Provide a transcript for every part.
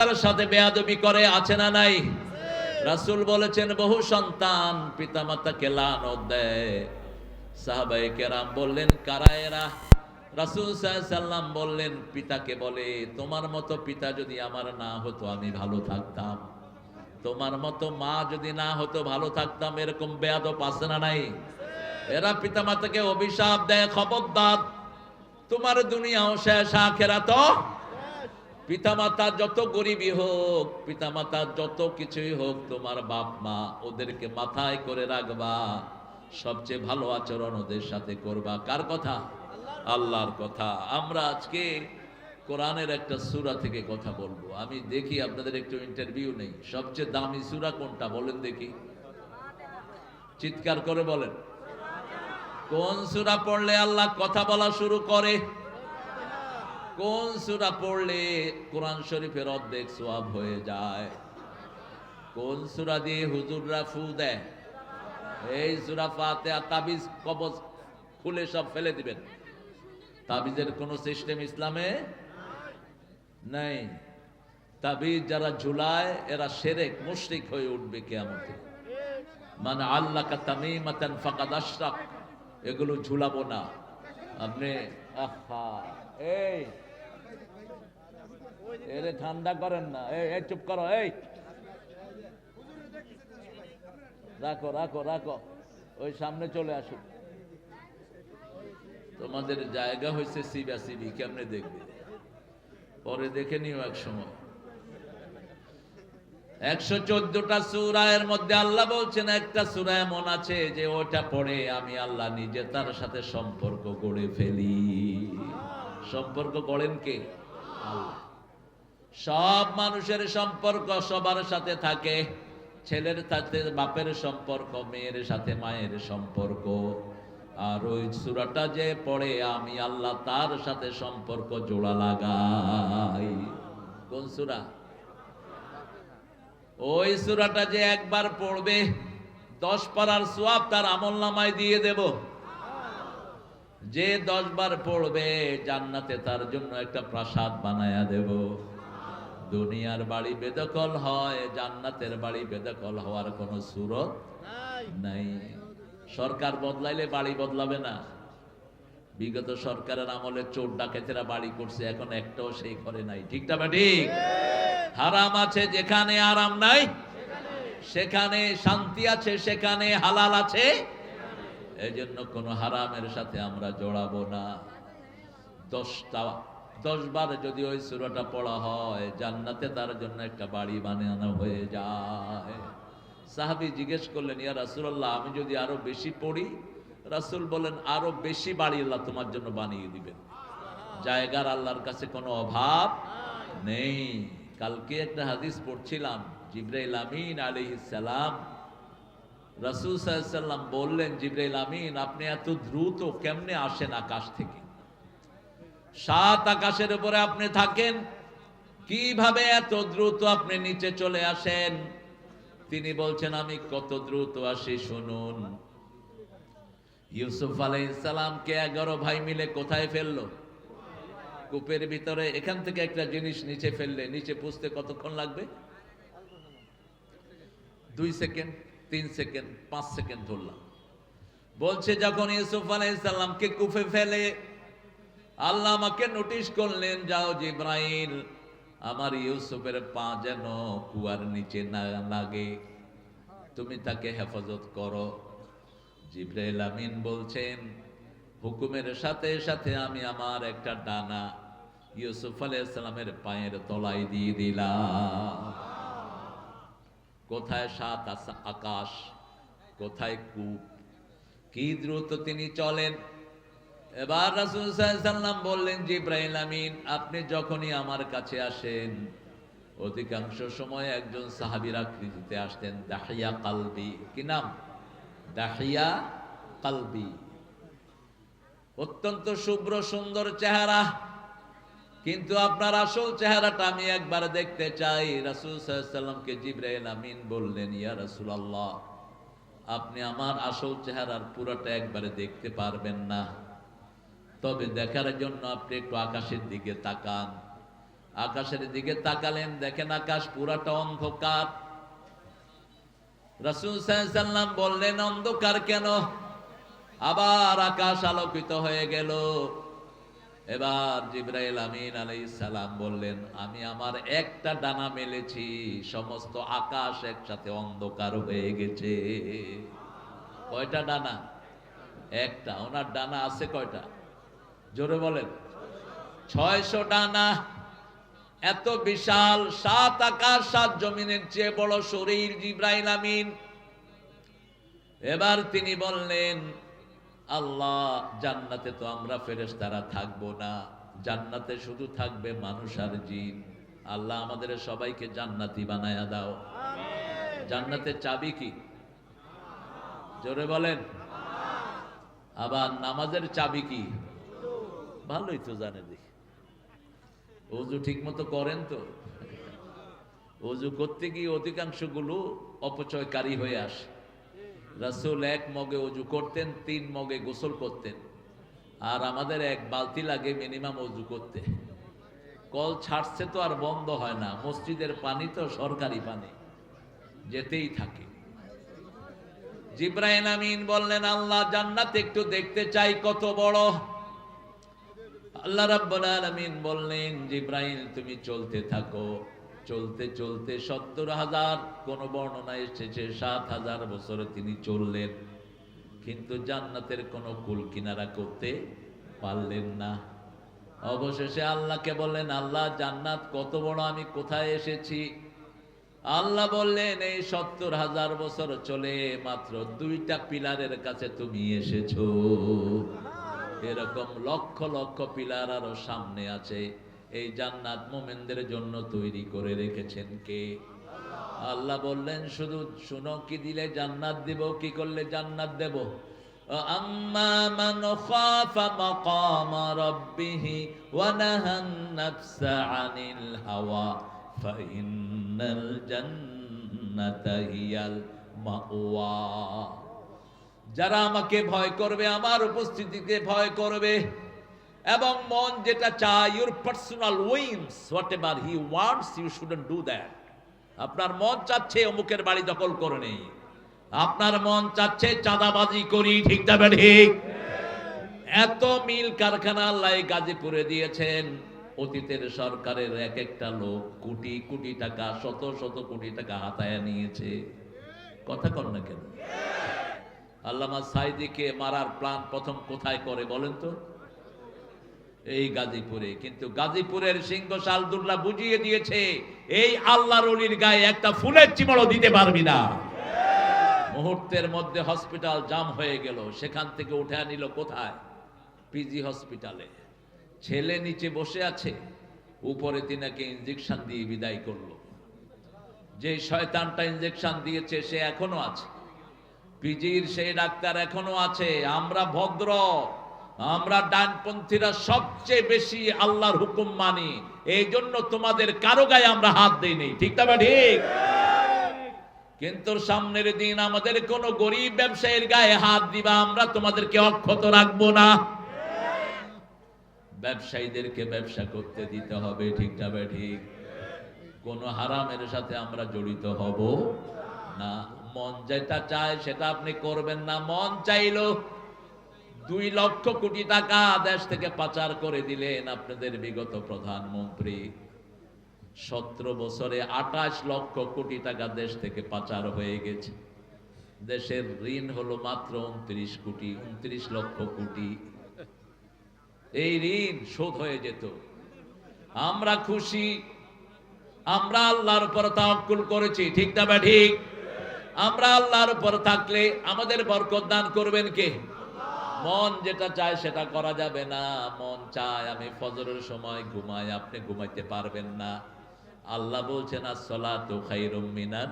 তার সাথে বেয়াদবি করে, আছে না নাই? রাসূল বলেছেন, বহু সন্তান পিতামাতাকে লানত দেয়। সাহাবায়ে কেরাম বললেন, কারা এরা? রাসূল সাল্লাম বললেন, পিতাকে বলে, তোমার মতো পিতা যদি আমার না হতো, আমি ভালো থাকতাম। তোমার মতো মা যদি না হতো, ভালো থাকতাম। এরকম বেয়াদব আছে না নাই? এরা পিতামাতাকে অভিশাপ দেয়, খবরদার। তোমার দুনিয়াও শেষ আখেরাত পিতামাতা যত গরিবই হোক, পিতামাতা যত কিছুই হোক, তোমার বাপ মা ওদেরকে মাথায় করে রাখবা। সবচেয়ে ভালো আচরণ ওদের সাথে করবা। কার কথা? আল্লাহর কথা। আমরা আজকে কোরআনের একটা সূরা থেকে কথা বলব। আমি দেখি আপনাদের একটু ইন্টারভিউ নেই। সবচেয়ে দামি সূরা কোনটা বলেন দেখি। চিৎকার করে বলেন। কোন সূরা পড়লে আল্লাহ কথা বলা শুরু করে? কোন সুরা পড়লে কোরআন শরীফের অর্ধেক সোয়াব হয়ে যায়? কোন সুরা দিয়ে হুজুররা ফু দেয়? এই সূরা ফাতিহা, তাবিজ, কবজ খুলে সব ফেলে দিবেন। তাবিজের কোন সিস্টেম ইসলামে নাই। তাবিজ যারা ঝুলায়, এরা সেরেক, মুশরিক হয়ে উঠবে কিয়ামতে মানে আল্লাহ তামিমাতান ফাকাদ এগুলো ঝুলাবো না। আপনি, আহা, এই এরে ঠান্ডা করেন না। এই চুপ করো, এই। রাখো রাখো রাখো। ওই সামনে চলে আসুন তোমাদের জায়গা হয়েছে সিবা সিবি কেমনে দেখবে? পরে দেখে নিও এক সময়। একশো চোদ্দটা সুরায়ের মধ্যে আল্লাহ বলছেন, একটা সুরা এমন আছে যে ওটা পড়ে আমি আল্লাহ নিজে তার সাথে সম্পর্ক গড়ে ফেলি। সম্পর্ক গড়েন কে? আল্লাহ। সব মানুষের সম্পর্ক সবার সাথে থাকে। ছেলের সাথে, বাপের সম্পর্ক, মেয়ের সাথে মায়ের সম্পর্ক। আর ওই সুরাটা যে পড়ে, আমি আল্লাহ তার সাথে সম্পর্ক জোড়া লাগাই। কোন সুরা? ওই সুরাটা যে একবার পড়বে, দশ পারার সোয়াব তার আমল নামায় দিয়ে দেব। যে দশ বার পড়বে, জান্নাতে তার জন্য একটা প্রাসাদ বানায়া দেব। দুনিয়ার বাড়ি বেদখল হয় জান্নাতের বাড়ি বেদখল হওয়ার কোনো সুরত নাই। সরকার বদলাইলে বাড়ি বদলাবে না। বিগত সরকারের আমলে চোর ডাকাতেরা বাড়ি করছে এখন একটাও সেই করে নাই। ঠিক না ঠিক? হারাম আছে যেখানে আরাম নাই সেখানে শান্তি আছে সেখানে হালাল আছে। এই জন্য কোনো হারামের সাথে আমরা জড়াবো না। দশটা দশ বার যদি ওই সুরাটা পড়া হয়, জান্নাতে তার জন্য একটা বাড়ি বানানো হয়ে যায়। সাহাবি জিজ্ঞেস করলেন, ইয়া রাসুল্লাহ আমি যদি আরও বেশি পড়ি? রাসুল বলেন, আরও বেশি বাড়ি আল্লাহ তোমার জন্য বানিয়ে দিবেন। জায়গার আল্লাহর কাছে কোনো অভাব নেই। কালকে একটা হাদিস পড়ছিলাম, জিব্রাইল আমিন আলাইহিস সালাম। রাসূল সাল্লাম বললেন, জিব্রাইল আমিন, আপনি এত দ্রুত কেমনে আসেন আকাশ থেকে? সাত আকাশের উপরে আপনি থাকেন। কীভাবে এত দ্রুত আপনি নিচে চলে আসেন? তিনি বলছেন, আমি কত দ্রুত আসি, শুনুন। ইউসুফ আলাইসালামকে এগারো ভাই মিলে কোথায় ফেলল? কূপের ভিতরে, এখান থেকে একটা জিনিস নিচে ফেললে, নিচে পুষতে কতক্ষণ লাগবে? দুই সেকেন্ড, তিন সেকেন্ড, পাঁচ সেকেন্ড ধরলাম। বলছে, যখন ইউসুফ আলাইসাল্লামকে কুফে ফেলে আল্লাহ আমাকে নোটিশ করলেন, যাও জিব্রাইল, আমার ইউসুফের পা যেন কুয়ার নিচে না লাগে। তুমি তাকে হেফাজত করো। জিব্রাইল আমিন বলছেন, হুকুমের সাথে সাথে আমি আমার একটা ডানা ইউসুফ আলাইসালামের পায়ের তলায় দিয়ে দিলাম। কোথায় সাত আকাশ, কোথায় কূপ, কি দ্রুত তিনি চলেন? এবার রাসূল সাল্লাম বললেন, জিব্রাইল আমিন, আপনি যখনই আমার কাছে আসেন, অধিকাংশ সময় একজন সাহাবীর আকৃতিতে আসতেন, দাহিয়া কালবি কি নাম? দাহিয়া কালবি অত্যন্ত শুভ্র, সুন্দর চেহারা। কিন্তু আপনার আসল চেহারাটা আমি একবার দেখতে চাই। রাসূল সাল্লামকে জিব্রাইল আমিন বললেন, ইয়া রাসূলুল্লাহ, আপনি আমার আসল চেহারার পুরোটা একবারে দেখতে পারবেন না। তবে দেখার জন্য আপনি একটু আকাশের দিকে তাকান। আকাশের দিকে তাকালেন, দেখেন আকাশ পুরাটা অন্ধকার। রাসূল সাল্লাম বললেন, অন্ধকার কেন? আবার আকাশ আলোকিত হয়ে গেল। এবার জিব্রাইল আমিন আলাইহিস সালাম বললেন, আমি আমার একটা ডানা মেলেছি, সমস্ত আকাশ একসাথে অন্ধকার হয়ে গেছে। কয়টা ডানা? একটা। ওনার ডানা আছে কয়টা? জোরে বলেন। ছয়শো ডানা এত বিশাল সাত আকাশ সাত জমিনের চেয়ে বড় শরীর জিব্রাইল আমিন। এবার তিনি বললেন আল্লাহ জান্নাতে তো আমরা ফেরেশতারা থাকব না। জান্নাতে শুধু থাকবে মানুষ আর জিন। আল্লাহ আমাদের সবাইকে জান্নাতি বানায়া দাও। জান্নাতের চাবি কি? জোরে বলেন। আবার নামাজের চাবি কি? ভালোই তো জানে দেখি। অজু ঠিক মতো করেন তো। অজু করতে গিয়ে অধিকাংশগুলো অপচয়কারী হয়ে আসে। রাসূল এক মগে অজু করতেন, তিন মগে গোসল করতেন। আর আমাদের এক বালতি লাগে মিনিমাম অজু করতে। কল ছাড়ছে তো আর বন্ধ হয় না। মসজিদের পানি তো সরকারি পানি, যেতেই থাকে। জিব্রাইল আমিন বললেন, আল্লাহ জান্নাত একটু দেখতে চাই, কত বড়? আল্লাহ রাব্বুল আলামিন বললেন, জিব্রাইল, তুমি চলতে থাকো। চলতে চলতে সত্তর হাজার, কোন বর্ণনা এসেছে, সাত হাজার বছরে তিনি চললেন। কিন্তু জান্নাতের কোনো কুল কিনারা করতে পারলেন না। অবশেষে আল্লাহকে বললেন, আল্লাহ, জান্নাত কত বড়, আমি কোথায় এসেছি? আল্লাহ বললেন, এই সত্তর হাজার বছর চলে মাত্র দুইটা পিলারের কাছে তুমি এসেছ। এরকম লক্ষ লক্ষ পিলার আরও সামনে আছে। এই জান্নাত মোমেনদের জন্য তৈরি করে রেখেছেন কে? আল্লাহ বললেন, শুধু শুনো কি দিলে জান্নাত দেব, কি করলে জান্নাত দেব? আম্মা মান ওয়া হাওয়া হিয়াল মাওয়া। যারা আমাকে ভয় করবে, আমার উপস্থিতিকে ভয় করবে, এবং মন যেটা চায় your personal whims whatever he wants you shouldn't do that আপনার মন চাচ্ছে অমুকের বাড়ি দখল করে নেই। আপনার মন চাচ্ছে চাঁদাবাজি করি, ঠিক যাবে ঠিক এত মিল কারখানা এই গাজীপুরে দিয়েছেন। অতীতের সরকারের এক একটা লোক কোটি কোটি টাকা, শত শত কোটি টাকা হাতায় নিয়েছে। কথা কর না কেন? আল্লামা সাইদিকে মারার প্ল্যান প্রথম কোথায় করে বলেন তো? এই গাজীপুরে। কিন্তু গাজীপুরের সিংহ সালদুল্লাহ বুঝিয়ে দিয়েছে, এই আল্লাহর অলির গায়ে একটা ফুলের চিমড়ও দিতে পারবি না। মুহূর্তের মধ্যে হসপিটাল জাম হয়ে গেল, সেখান থেকে উঠে আনিল কোথায়? পিজি হসপিটালে। ছেলে নিচে বসে আছে, উপরে তিনাকে ইঞ্জেকশন দিয়ে বিদায় করল। যে শয়তানটা ইঞ্জেকশন দিয়েছে, সে এখনও আছে। পিজির সেই ডাক্তার এখনও আছে। আমরা ভদ্র, আমরা ডানপন্থীরা সবচেয়ে বেশি আল্লাহর হুকুম মানি। এই জন্য তোমাদের কারও গায়ে আমরা হাত দেই নেই। ঠিক তবে ঠিক? কিন্তু সামনের দিন আমাদের কোন গরিব ব্যবসায়ীর গায়ে হাত দিবা, আমরা তোমাদেরকে অক্ষত রাখব না। ব্যবসায়ীদেরকে ব্যবসা করতে দিতে হবে, ঠিক যাবে ঠিক? কোন হারামের সাথে আমরা জড়িত হব না। মন যেটা চায় সেটা আপনি করবেন না। মন চাইলো দুই লক্ষ কোটি টাকা দেশ থেকে পাচার করে দিলেন আপনাদের বিগত প্রধানমন্ত্রী। সতেরো বছরে আঠাশ লক্ষ কোটি টাকা দেশ থেকে পাচার হয়ে গেছে। দেশের ঋণ হলো মাত্র উনত্রিশ কোটি, উনত্রিশ লক্ষ কোটি। এই ঋণ শোধ হয়ে যেত। আমরা খুশি, আমরা আল্লাহর উপর তাওয়াক্কুল করেছি, ঠিক না বা ঠিক? আমরা আল্লাহর উপর থাকলে আমাদের বরকত দান করবেন কে? মন যেটা চায় সেটা করা যাবে না। মন চায় আমি ফজরের সময় ঘুমাই আপনি ঘুমাইতে পারবেন না। আল্লাহ বলছেন আসসালাতু খাইরুম মিনান।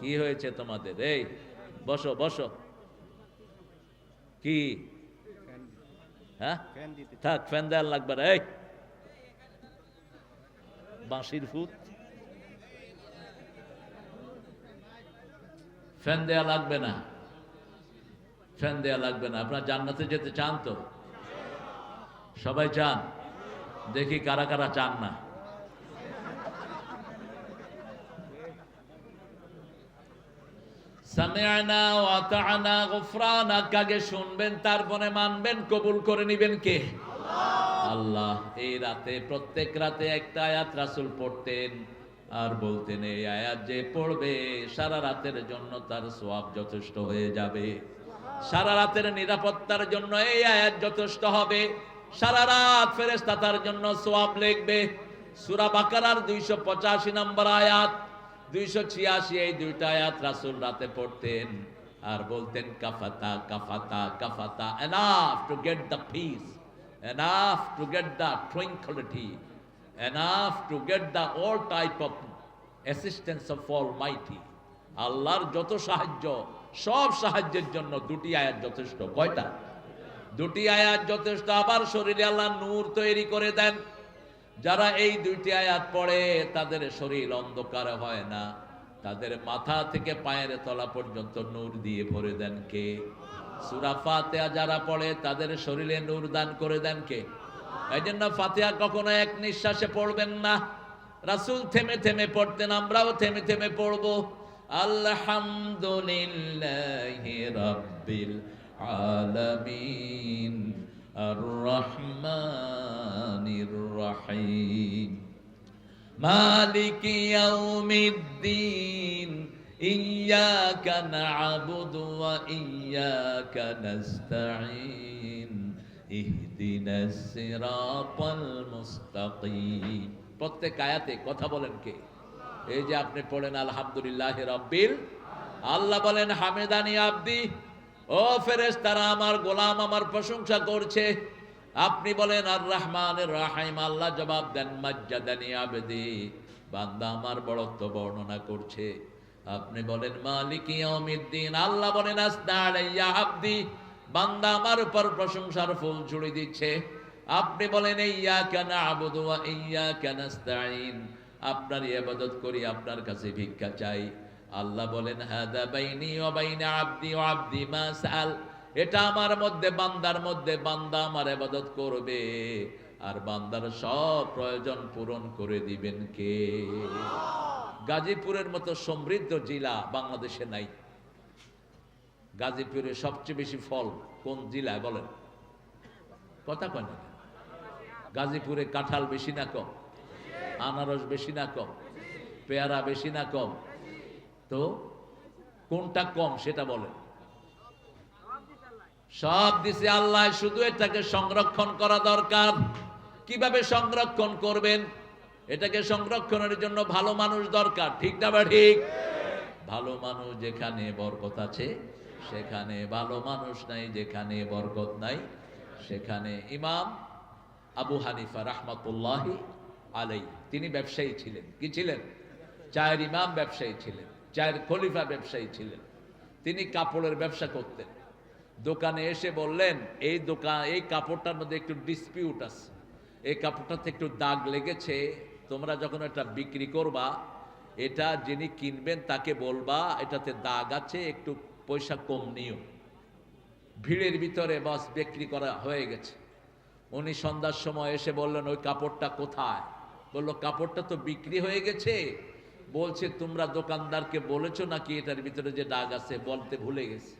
কি হয়েছে তোমাদের? এই বসো বসো। কি? হ্যাঁ? থাক ফ্যান দেওয়ার লাগবে এই। বাঁশির ফুট ফ্যান দেয়া লাগবে না। ফ্যান দেয়া লাগবে না। আপনার জান্নাতে যেতে চান তো? সবাই চান দেখি কারা কারা চান না। শুনবেন মানবেন। কবুল করে কে? আল্লাহ। এই রাতে প্রত্যেক রাতে একটা আয়াত পড়তেন। আর বলতেন এই আয়াত যে পড়বে সারা রাতের জন্য তার সওয়াব যথেষ্ট হয়ে যাবে। সারা রাতের নিরাপত্তার জন্য এই আয়াত যথেষ্ট হবে। সারা রাত ফেরেশতা তার জন্য সোয়াব লিখবে। সূরা বাকারার 285 নম্বর আয়াত 286 এই দুইটা আয়াত রাসুল রাতে পড়তেন আর বলতেন কাফাতা কাফাতা কাফাতা enough to get the peace enough to get the tranquility, enough to get the all type of assistance of Almighty. আল্লাহর যত সাহায্য, সব সাহায্যের জন্য দুটি আয়াত যথেষ্ট। কয়টা? দুটি আয়াত যথেষ্ট। আবার শরীরে আল্লাহ নূর তৈরি করে দেন। যারা এই দুইটি আয়াত পড়ে, তাদের শরীর অন্ধকার হয় না। তাদের মাথা থেকে পায়ের তলা পর্যন্ত নূর দিয়ে ভরে দেন কে? সুরা ফাতেহা যারা পড়ে, তাদের শরীরে নূর দান করে দেন কে? এই জন্য ফাতেহা কখনো এক নিঃশ্বাসে পড়বেন না। রাসুল থেমে থেমে পড়তেন, আমরাও থেমে থেমে পড়ব। রাব্বিল আলামিন আর রহমানির রহিম। মালিক ইয়াউমিদ্দিন না'বুদু ওয়া প্রত্যেক আয়াতে কথা বলেন কে? এই যে আপনি পড়েন, আলহামদুলিল্লাহ রব্বিল আল্লাহ বলেন, হামেদানি আব্দি, ও ফেরেস তারা আমার গোলাম আমার প্রশংসা করছে। আপনি বলেন আর রহমান রাহিম, আল্লাহ জবাব দেন, মাজ্জাদানি আবেদি, বান্দা আমার বড়ত্ব বর্ণনা করছে। আপনি বলেন, মালিক ইয়াউমিদ্দিন, আল্লাহ বলেন আসনা আলাইয়া আব্দি বান্দা আমার উপর প্রশংসার ফুল ছুড়ে দিচ্ছে। আপনি বলেন ইয়া কেন আবুদু ওয়া ইয়া কানাস্তাইন আপনার ইবাদত করি, আপনার কাছে ভিক্ষা চাই। আল্লাহ বলেন, হাদা বাইনি ওয়া বাইনা আব্দি ওয়া আব্দি মা সাল এটা আমার মধ্যে, বান্দার মধ্যে, বান্দা আমার ইবাদত করবে। আর বান্দার সব প্রয়োজন পূরণ করে দিবেন কে? গাজীপুরের মতো সমৃদ্ধ জেলা বাংলাদেশে নাই। গাজীপুরে সবচেয়ে বেশি ফল কোন জেলায় বলেন? কথা কয় না গাজীপুরে কাঁঠাল বেশি না কম? আনারস বেশি না কম? পেয়ারা বেশি না কম? তো কোনটা কম সেটা বলেন। সব দিছে আল্লাহ, শুধু এটাকে সংরক্ষণ করা দরকার। কীভাবে সংরক্ষণ করবেন? এটাকে সংরক্ষণের জন্য ভালো মানুষ দরকার, ঠিক না বা ঠিক? ভালো মানুষ যেখানে বরকত আছে সেখানে ভালো মানুষ নাই, যেখানে বরকত নাই, সেখানে ইমাম আবু হানিফা রাহমাতুল্লাহি আলাই তিনি ব্যবসায়ী ছিলেন। কি ছিলেন? চায়ের ইমাম ব্যবসায়ী ছিলেন, চায়ের খলিফা ব্যবসায়ী ছিলেন। তিনি কাপড়ের ব্যবসা করতেন। দোকানে এসে বললেন, এই দোকান, এই কাপড়টার মধ্যে একটু ডিসপিউট আছে। এই কাপড়টাতে একটু দাগ লেগেছে, তোমরা যখন এটা বিক্রি করবা, এটা যিনি কিনবেন তাকে বলবা, এটাতে দাগ আছে, একটু পয়সা কম নিও। ভিড়ের ভিতরে বাস বিক্রি করা হয়ে গেছে। উনি সন্ধ্যার সময় এসে বললেন, ওই কাপড়টা কোথায়? বলল, কাপড়টা তো বিক্রি হয়ে গেছে। বলছে, তোমরা দোকানদারকে বলেছ নাকি এটার ভিতরে যে দাগ আছে? বলতে ভুলে গেছে।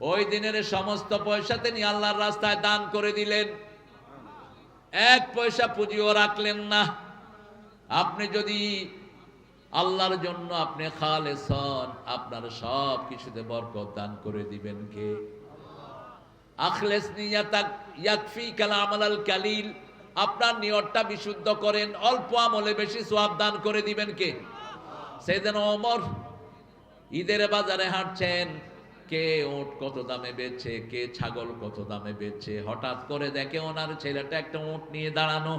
ওই দিনের সমস্ত পয়সা তিনি আল্লাহর রাস্তায় দান করে দিলেন। এক পয়সা পুঁজিও রাখলেন না। আপনি যদি আল্লাহর জন্য আপনি খালেস হন, আপনার সব কিছুতে বরকত দান করে দিবেন কে? আখলেস ইয়াকফি কালাম আল কালিল, আপনার নিয়তটা বিশুদ্ধ করেন, অল্প আমলে বেশি সোয়াব দান করে দিবেন কে? সেদিন ওমর ঈদের বাজারে হাঁটছেন, কে ওট কত দামে বেচছে কে ছাগল কত দামে বেচছে হঠাৎ করে দেখে ওনার ছেলেটা একটা ওট নিয়ে দাঁড়ানো।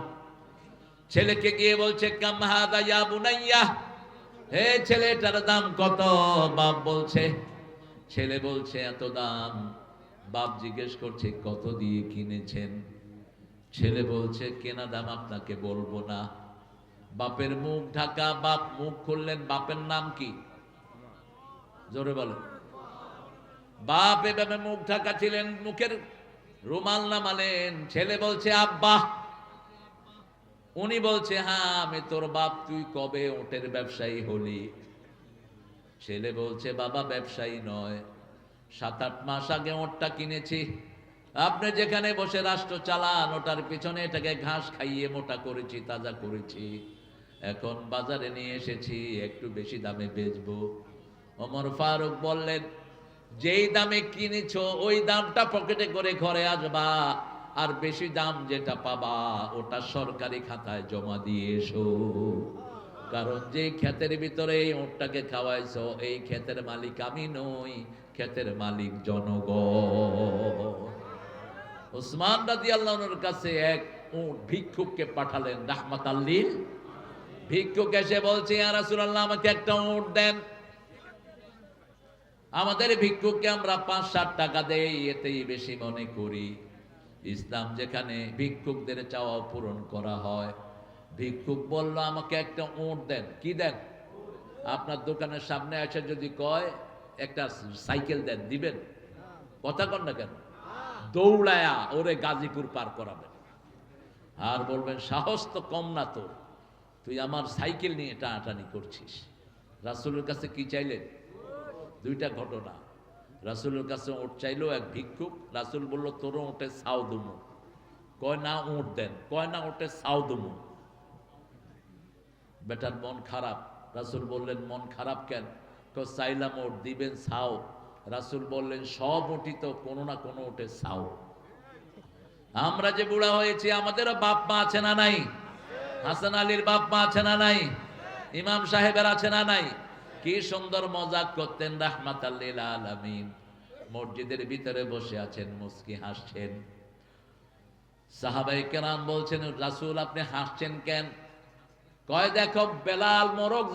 ছেলেকে গিয়ে বলছে কামহাদা ইয়া বুনাইয়া হে ছেলেটার দাম কত? বাপ বলছে, ছেলে বলছে, এত দাম। বাপ জিজ্ঞেস করছে, কত দিয়ে কিনেছেন? ছেলে বলছে, কেনা দাম আপনাকে বলব না। বাপের মুখ ঢাকা, বাপ মুখ খুললেন, বাপের নাম কি? জোরে বলো বাপ এভাবে মুখ ঢাকা ছিলেন, মুখের রুমাল নামালেন। ছেলে বলছে, আব্বা উনি বলছে হ্যাঁ আমি তোর বাপ, তুই কবে ওটের ব্যবসায়ী হলি? ছেলে বলছে, বাবা, ব্যবসায়ী নয়। সাত, আট মাস আগে ওটটা কিনেছি। আপনি যেখানে বসে রাষ্ট্র চালান, ওটার পিছনে এটাকে ঘাস খাইয়ে মোটা করেছি, তাজা করেছি। এখন বাজারে নিয়ে এসেছি, একটু বেশি দামে বেচবো। অমর ফারুক বললেন, যেই দামে কিনেছ, ওই দামটা পকেটে করে ঘরে আসবা। আর বেশি দাম যেটা পাবা, ওটা সরকারি খাতায় জমা দিয়ে এসো। কারণ যে ক্ষেতের ভিতরে এই খাওয়াইছো, এই ক্ষেতের মালিক আমি নই, ক্ষেতের মালিক জনগণ। ওসমান রাজি আল্লাহর কাছে এক উট ভিক্ষুককে পাঠালেন, রাহমাত আল্লিল ভিক্ষুক এসে বলছে রাসূলুল্লাহ, আমাকে একটা উট দেন। আমাদের ভিক্ষুককে আমরা পাঁচ ষাট টাকা দেই, এতেই বেশি মনে করি। ইসলাম যেখানে ভিক্ষুকদের চাওয়া পূরণ করা হয়, ভিক্ষুক বলল, আমাকে একটা উট দেন। কি দেন? আপনার দোকানের সামনে এসে যদি কয়, একটা সাইকেল দেন, দিবেন? কথা কন না কেন? দৌড়ায়া ওরে গাজীপুর পার করাবেন। আর বলবেন, সাহস তো কম না তো তুই আমার সাইকেল নিয়ে টানাটানি করছিস। রাসূলের কাছে কি চাইলেন? দুইটা ঘটনা। রাসূলের কাছে ওট চাইলো, এক ভিক্ষুক। রাসূল বলল, তোর ওটে সাউ দুমু। কয় না উঠ দেন। কয় না ওটে সাউ দুমু। বেটার, মন খারাপ। রাসূল বললেন, মন খারাপ কেন? কয়, চাইলাম ওট দিবেন সাও রাসূল বললেন, সব ওটি তো কোনো না কোনো ওটে সাও আমরা যে বুড়া হয়েছি, আমাদেরও বাপ মা আছে না নাই? হাসান আলীর বাপ মা আছে না নাই? ইমাম সাহেবের আছে না নাই? কি সুন্দর মজাক করতেন রাহমাত আলামিন। মসজিদের ভিতরে বসে আছেন, মুস্কি হাসছেন। সাহাবাই কেরাম বলছেন, রাসুল আপনি হাসছেন কেন? কয় দেখো বেলাল মোরক